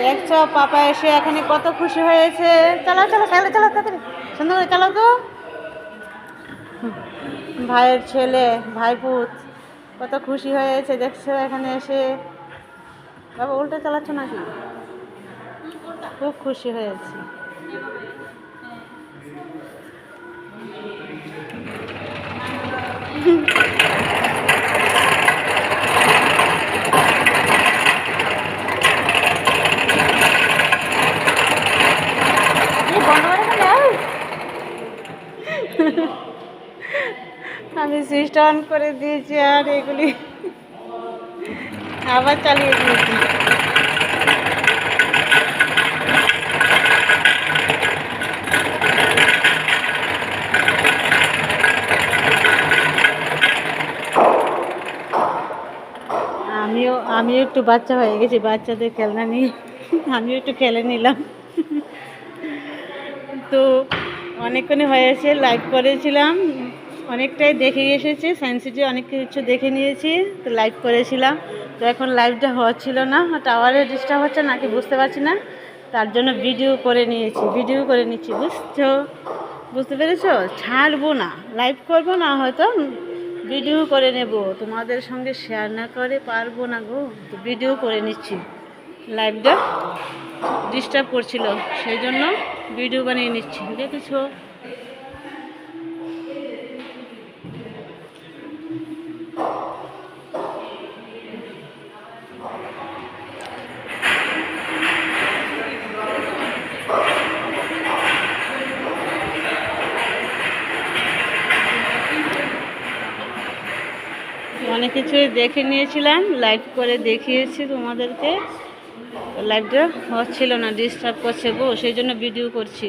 দেখছ, পাপা এসে এখানে কত খুশি হয়েছে। চালাও চালাও চালাও চালাও তাড়াতাড়ি। সুন্দর করে চালাও তো। ভাইয়ের ছেলে ভাইপুত কত খুশি হয়েছে, দেখছ, এখানে এসে। বাবা, উল্টো চালাচ্ছ নাকি? খুব খুশি হয়েছে। এই বন্ধ করে ফেলে, এই। অন করে দিয়েছি আর এগুলি আবার চালিয়ে দিয়েছি। আমিও আমিও একটু বাচ্চা হয়ে গেছি, বাচ্চাদের খেলনা নিয়ে। আমিও একটু খেলে নিলাম। তো অনেকক্ষণই হয়েছে লাইভ করেছিলাম। অনেকটাই দেখে এসেছি সায়েন্স সিটি অনেক কিছু দেখে নিয়েছি, তো লাইভ করেছিলাম। তো এখন লাইভটা হচ্ছিল না টাওয়ারে ডিস্টার্ব হচ্ছে নাকি বুঝতে পারছি না। তার জন্য ভিডিও করে নিয়েছি ভিডিও করে নিচ্ছি, বুঝছ? বুঝতে পেরেছ? ছাড়বো না লাইভ করব না হয়তো ভিডিও করে নেব। তোমাদের সঙ্গে শেয়ার না করে পারব না গো, তো ভিডিও করে নিচ্ছি। লাইভটা ডিস্টার্ব করছিল, সেই জন্য ভিডিও বানিয়ে নিচ্ছি, দেখেছ? অনেক কিছুই দেখে নিয়েছিলাম লাইভ করে দেখিয়েছি তোমাদেরকে। লাইভটা হচ্ছিল না ডিস্টার্ব করছে গো, সেই জন্য ভিডিও করছি।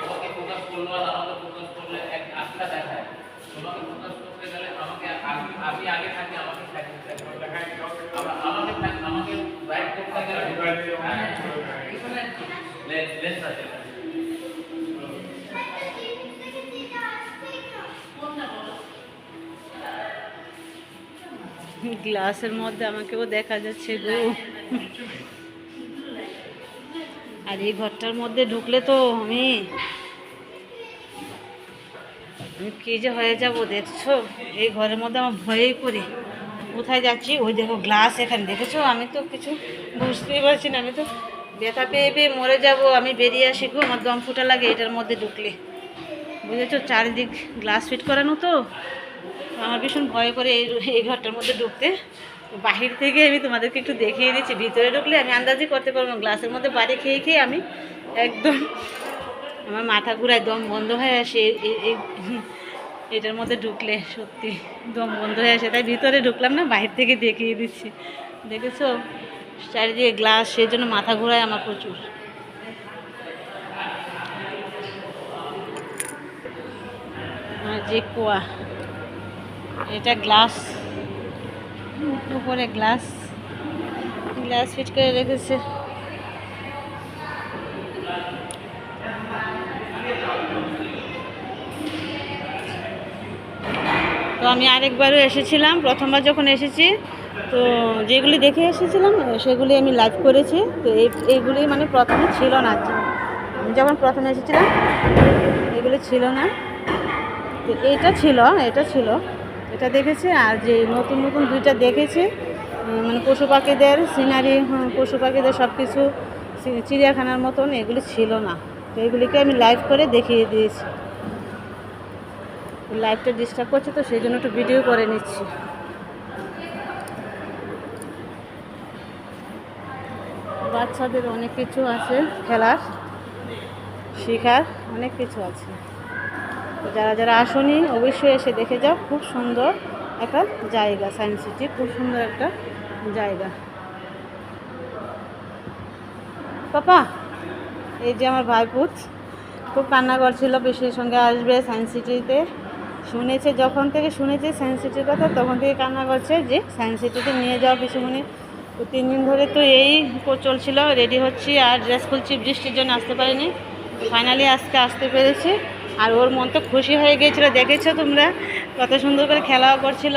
তোমাকে ফোকাস করল এক দেখায় তোমাকে ফোকাস করতে গেলে আমাকে আমি আমি আগে থাকি আমাকে আমাকে থাক- আমাকে রাইট করতে গেলে লেন্স আছে। গ্লাসের মধ্যে আমাকেও দেখা যাচ্ছে গো। আর এই ঘরটার মধ্যে ঢুকলে তো আমি আমি কী যে হয়ে যাব, দেখছ? এই ঘরের মধ্যে আমার ভয়েই করি। কোথায় যাচ্ছি? ওই দেখো গ্লাস এখানে, দেখেছ? আমি তো কিছু বুঝতেই পারছি না। আমি তো ব্যথা পেয়ে পেয়ে মরে যাব, আমি বেরিয়ে আসি গো, আমার দম ফুটা লাগে এটার মধ্যে ঢুকলে। বুঝেছ? চারিদিক গ্লাস ফিট করানো তো। আমার ভীষণ ভয় করে এই এই ঘরটার মধ্যে ঢুকতে। বাহির থেকে আমি তোমাদেরকে একটু দেখিয়ে দিচ্ছি। ভিতরে ঢুকলে আমি আন্দাজই করতে পারব গ্লাসের মধ্যে বাড়ি খেয়ে খেয়ে আমি একদম আমার মাথা ঘুরায়, দম বন্ধ হয়ে আসে এটার মধ্যে ঢুকলে, সত্যি, দম বন্ধ হয়ে আসে। তাই ভিতরে ঢুকলাম না বাহির থেকে দেখিয়ে দিচ্ছি। দেখেছ? চারিদিকে গ্লাস সেই জন্য মাথা ঘোরায় আমার প্রচুর। যে কুয়া, এটা গ্লাস উপরে গ্লাস গ্লাস ফিট করে রেখেছে। তো আমি আরেকবারও এসেছিলাম, প্রথমবার যখন এসেছি, তো যেগুলি দেখে এসেছিলাম সেগুলি আমি লাইভ করেছি। তো এই, এইগুলি মানে প্রথমে ছিল না। যখন প্রথমে এসেছিলাম, এগুলি ছিল না। তো এটা ছিল এটা ছিল। এটা দেখেছি, আর যে নতুন নতুন দুইটা দেখেছি মানে পশু পাখিদের সিনারি পশু পাখিদের সব কিছু চিড়িয়াখানার মতন এগুলি ছিল না। তো এগুলিকে আমি লাইভ করে দেখিয়ে দিয়েছি। লাইভটা ডিস্টার্ব করছে তো সেই জন্য একটু ভিডিও করে নিচ্ছি। বাচ্চাদের অনেক কিছু আছে, খেলার, শেখার অনেক কিছু আছে। যারা যারা আসনি, অবশ্যই এসে দেখে যাও, খুব সুন্দর একটা জায়গা সায়েন্স সিটি খুব সুন্দর একটা জায়গা। পাপা, এই যে আমার ভাইপুত, খুব কান্না করছিল, পিসির সঙ্গে আসবে সায়েন্স সিটিতে শুনেছে, যখন থেকে শুনেছে সায়েন্স সিটির কথা, তখন থেকে কান্না করছে যে সায়েন্স সিটিতে নিয়ে যাওয়া পিসুমণি। তো তিন দিন ধরে তো এই চলছিল রেডি হচ্ছি আর ড্রেস খুলছি, বৃষ্টির জন্য আসতে পারিনি। ফাইনালি আজকে আসতে পেরেছি। আর ওর মন তো খুশি হয়ে গিয়েছিল, দেখেছ তোমরা? কত সুন্দর করে খেলাও করছিল।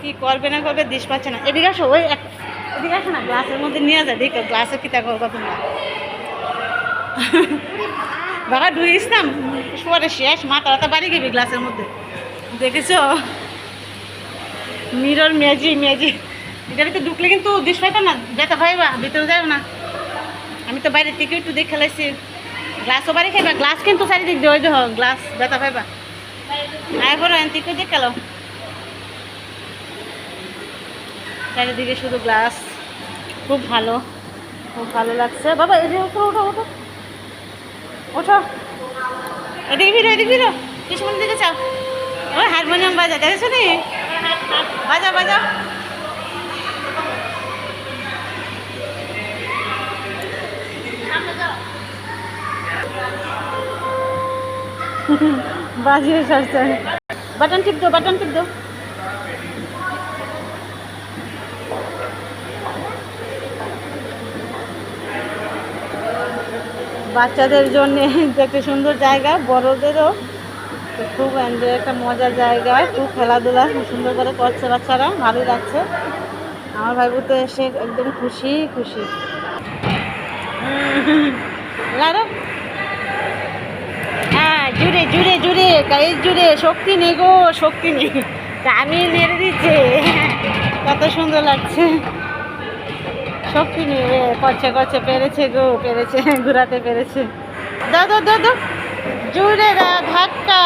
কি করবে না করবে দিশ পাচ্ছে না। এদিকে আসো, ওই এদিকে আসো না গ্লাসের মধ্যে নিয়ে যায় দেখো গ্লাসে কী তা করব তোমরা বাবা ডুইস না? পরে শেষ মাথা ব্যথা বাড়ি গেবি গ্লাসের মধ্যে। দেখেছ? মিরর ম্যাজি ম্যাজি। এটার ভিতরে ঢুকলে কিন্তু দিশ পাইতো না, ব্যথা পাইবা ভিতরে যাবে না। আমি তো বাইরে থেকে একটু দেখে খেলাইছি গ্লাসও বাড়ি খাইবা, গ্লাস কিন্তু চারিদিক দিয়ে দেহ গ্লাস, ব্যথা পাইবা আয় এন থেকে দেখে খেলো চারিদিকে শুধু গ্লাস। খুব ভালো খুব ভালো লাগছে। বাবা এদিকে ওঠো ওঠো ওঠো। ওঠো। এদিকে ফিরো এদিকে ফিরো। কৃষ্ণ দিকে চাও। ওই হারমোনিয়াম বাজা দেখেছ নি বাজা বাজা বাজিয়ে সারছে। বাটন টিপ দো বাটন টিপ দো বাচ্চাদের জন্য একটা সুন্দর জায়গা, বড়দেরও খুব এনজয় একটা মজার জায়গা, খুব খেলাধুলা সুন্দর করে করছে বাচ্চারা, ভালোই লাগছে। আমার ভাইবু তো এসে একদম খুশি খুশি। হ্যাঁ জুড়ে জুড়ে জুড়ে গাড়ির জুড়ে, শক্তি নেই গো, শক্তি নেই। আমি নেড়ে দিচ্ছে। কত সুন্দর লাগছে। নেই এ, করছে করছে পেরেছে গো পেরেছে ঘুরাতে পেরেছে। দাও দাও দাও দাও। জুড়ে দা- ধাক্কা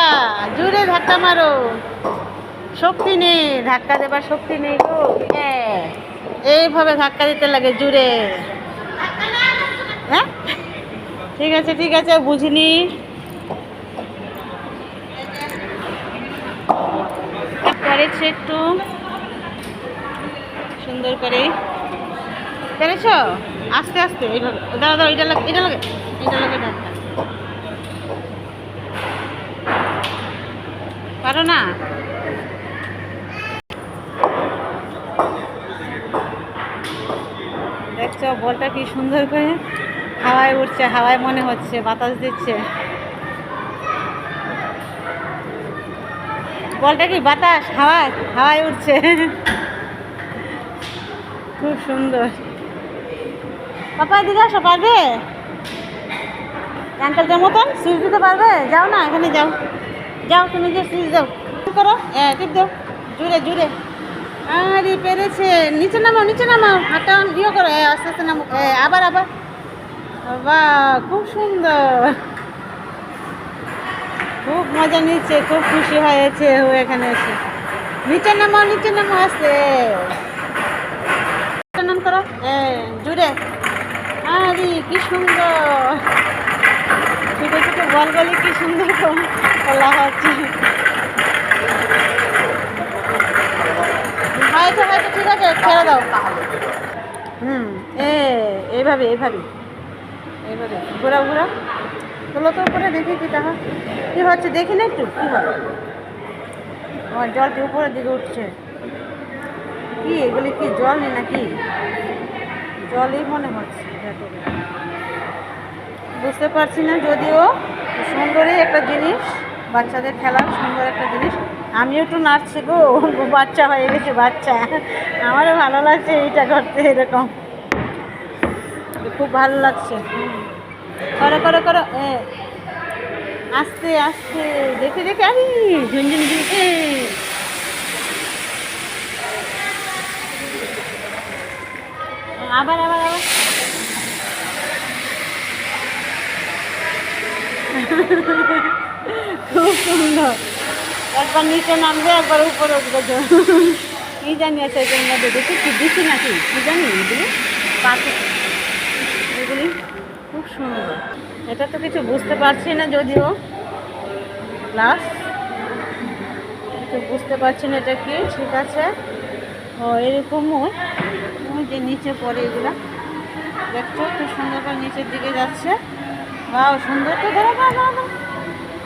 জুড়ে ধাক্কা মারো। শক্তি নেই ধাক্কা দেবার শক্তি নেই গো। হ্যাঁ এইভাবে ধাক্কা দিতে লাগে জুড়ে। হ্যাঁ? ঠিক আছে ঠিক আছে বুঝিনি। করেছে একটু সুন্দর করে পেরেছ আস্তে আস্তে এইভাবে দাঁড়া এটা লাগে এটা লাগে এটা লাগে পারো না? দেখছ, বলটা কি সুন্দর করে হাওয়ায় উঠছে হাওয়ায় মনে হচ্ছে, বাতাস দিচ্ছে। বলটা কি বাতাস? হাওয়ায় হাওয়ায় উঠছে খুব সুন্দর। পাপা, এদিকে আসো, পারবে? আঙ্কেলটার মতন সুইচ দিতে পারবে? যাও না, এখানে যাও। যাও, তুমি যে সুইচ দাও। করো টিপ দাও। জুড়ে জুড়ে আরে, পেরেছে। নিচে নামাও নিচে নামাও। হাতটা ইয়ে করো আস্তে আস্তে নামো। আবার আবার। বাহ খুব সুন্দর। খুব মজা নিচ্ছে, খুব খুশি হয়েছে ও এখানে এসে। নিচে নামাও নিচে নামাও, আসতে। নাম করো জুড়ে আরে, কি সুন্দর। ছোটো ছোটো বলগুলি কি সুন্দর খেলা হচ্ছে। হয়েছে হয়েছে ঠিক আছে, ছেড়ে দাও। হুম, এ, এইভাবে এইভাবে। এইভাবে ঘোরা ঘোরা তোলো তো উপরে দেখি কি টাকা কি হচ্ছে, দেখি না একটু? কি হয় আমার জলটি উপরের দিকে উঠছে? কি, এগুলি কি জল নেই নাকি? জলই মনে হচ্ছে। বুঝতে পারছি না যদিও সুন্দরই একটা জিনিস, বাচ্চাদের খেলার সুন্দর একটা জিনিস। আমিও একটু নাচছি গো বাচ্চা হয়ে গেছে, বাচ্চা। আমারও ভালো লাগছে এইটা করতে এরকম। খুব ভালো লাগছে। করো করো করো আস্তে আস্তে, দেখে দেখে, আরে ঝুনঝুন ঝুনঝুন আবার আবার আবার। খুব সুন্দর। একবার নিচে নামবে, একবার উপরে উঠবে কি জানি আছে এটার মধ্যে দেখি কি দিচ্ছি নাকি? কি জানি এগুলি? পাখি। এগুলি খুব সুন্দর। এটা তো কিছু বুঝতে পারছি না যদিও। প্লাস কিছু বুঝতে পারছি না এটা কি, ঠিক আছে। ও এরকমও যে নিচে পড়ে এগুলা। দেখছ, খুব সুন্দর করে নিচের দিকে যাচ্ছে। বাও সুন্দর তো ধরো।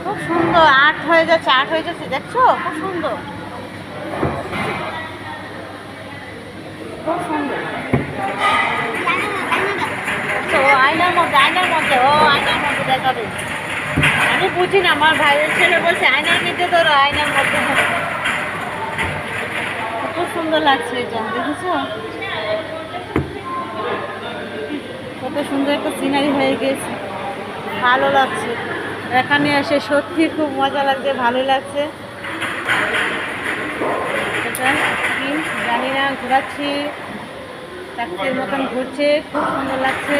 খুব সুন্দর আর্ট হয়ে যাচ্ছে আর্ট হয়ে যাচ্ছে, দেখছ? খুব সুন্দর। খুব সুন্দর। আয়নার মধ্যে আয়নার মধ্যে, ও, আয়নার মধ্যে দেখাবে। আমি বুঝি না, আমার ভাইয়ের ছেলে বলছে, আয়নার মধ্যে ধরো, আয়নার মধ্যে কত সুন্দর লাগছে এটা, দেখেছ? কত সুন্দর একটা সিনারি হয়ে গেছে ভালো লাগছে। এখানে এসে সত্যি খুব মজা লাগছে ভালো লাগছে। এটা কি জানি না, ঘোরাচ্ছি। চাকরির মতন ঘুরছে, খুব সুন্দর লাগছে।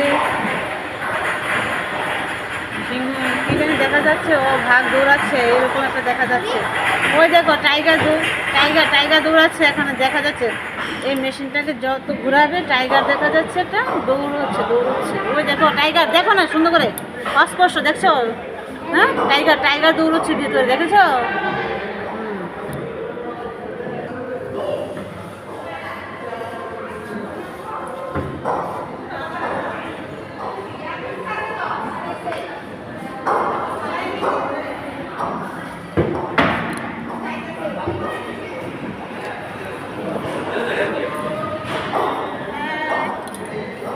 দেখা যাচ্ছে? ও ভাগ দৌড়াচ্ছে, এরকম একটা দেখা যাচ্ছে। ওই দেখো টাইগার দৌড় টাইগার টাইগার দৌড়াচ্ছে, এখানে দেখা যাচ্ছে। এই মেশিনটাকে যত ঘুরাবে টাইগার দেখা যাচ্ছে এটা, দৌড়চ্ছে দৌড়চ্ছে। ওই দেখো টাইগার দেখো না, সুন্দর করে। অস্পষ্ট, দেখছ? হ্যাঁ? টাইগার টাইগার দৌড়চ্ছে ভিতরে, দেখেছ হুম।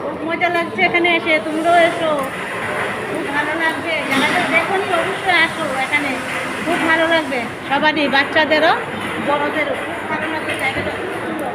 খুব মজা লাগছে এখানে এসে তোমরাও এসো। খুব ভালো লাগবে। যারা দেখো অবশ্যই আসো এখানে। খুব ভালো লাগবে। সবারই, বাচ্চাদেরও, বড়দেরও। খুব ভালো লাগবে। জায়গাটা খুব সুন্দর।